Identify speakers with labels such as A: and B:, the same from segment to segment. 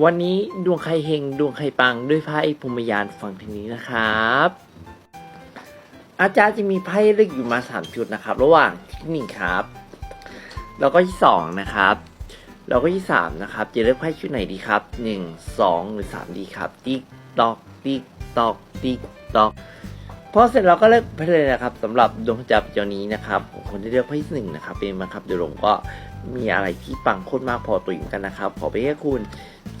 A: วันนี้ดวงใครเฮงดวงใครปังด้วยไพ่พรหมยานฝั่งทางนี้นะครับ อาจารย์จะมีไพ่เลือกอยู่มาสามชุดนะครับ ระหว่างที่หนึ่งครับ แล้วก็ที่สองนะครับ แล้วก็ที่สามนะครับ จะเลือกไพ่ชุดไหนดีครับหนึ่งสองหรือสามดีครับ ติ๊กตอกติ๊กตอกติ๊กตอกพอเสร็จเราก็เลือกไพ่เลยนะครับสำหรับดวงจับเจ้านี้นะครับผมคนที่เลือกไพ่หนึ่งนะครับ เป็นมาครับเดี๋ยวผมก็มีอะไรที่ปังโคตรมากพอตัวอยู่กันนะครับ ขอไปให้คุณ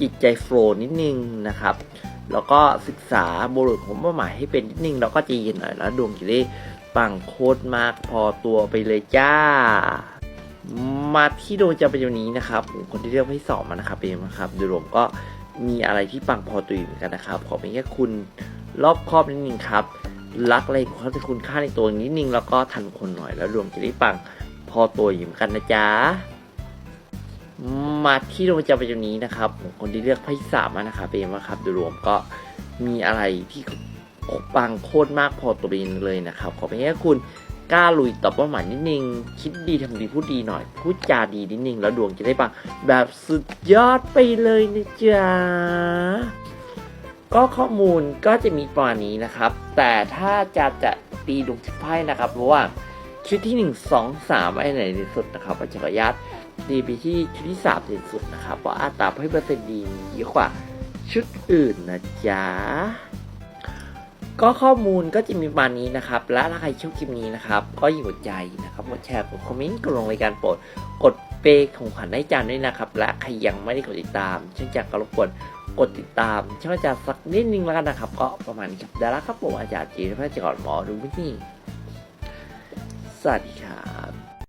A: จิตใจโฟล์นิดนึงนะครับ แล้วก็ศึกษาบรุษของเป้าหมายให้เป็นนิดนึงแล้วก็ใจะเย็นหน่อยแล้วดวงจะได้ปังโคตรมากพอตัวไปเลยจ้า มาที่ดวงจะเป็นวันนี้นะครับคนที่เลือกให้สองมานะครับเป็นนะครับโดยรวมก็มีอะไรที่ปังพอตัวอยู่เหมือนกันนะครับ ขอเป็นแค่คุณรอบครอบนิดนึงครับ รักอะไรของเขาที่คุณค่าในตัวนิดนึงแล้วก็ทันคนหน่อยแล้วดวงจะได้ปังพอตัวอยู่เหมือนกันนะจ๊ะ มาที่ดวงประจำวันนี้นะครับผมคนที่เลือกไพ่สามนะครับเป็นว่าครับโดยรวมก็มีอะไรที่ปังโคตรมากพอตัวเองเลยนะครับ ขอเป็นแค่คุณกล้าลุยตอบเป้าหมายนิดนึง คิดดีทำดีพูดดีหน่อย พูดจาดีนิดนึง แล้วดวงจะได้ปังแบบสุดยอดไปเลยนะจ๊ะก็ข้อมูลก็จะมีประมาณนี้นะครับ แต่ถ้าจะจะตีดวงไพ่นะครับเพราะว่าชุดที่ 1 2 3ไอ้ไหนดีสุดนะครับปัจจัยญาต ตีไปที่ชุดที่3ดีสุดนะครับเพราะอัตราให้เปอร์เซ็นต์ดีเยอะกว่าชุดอื่นนะจ๊ะก็ข้อมูลก็จะมีประมาณนี้นะครับ และถ้าใครชอบคลิปนี้นะครับ ก็อย่าหัวใจนะครับกดแชร์กดคอมเมนต์กดลงรายการโปรด กดเปย์ของขวัญให้จานด้วยนะครับ และใครยังไม่ได้กดติดตามช่างจากกรบกวนกดติดตามช่างอาจารย์สักนิดนึงแล้วกันนะครับ ก็ประมาณนี้ครับดาราครับผมอาจารย์จีนพระจ้าก่อนหมอดูวิธีสวัสดีครับ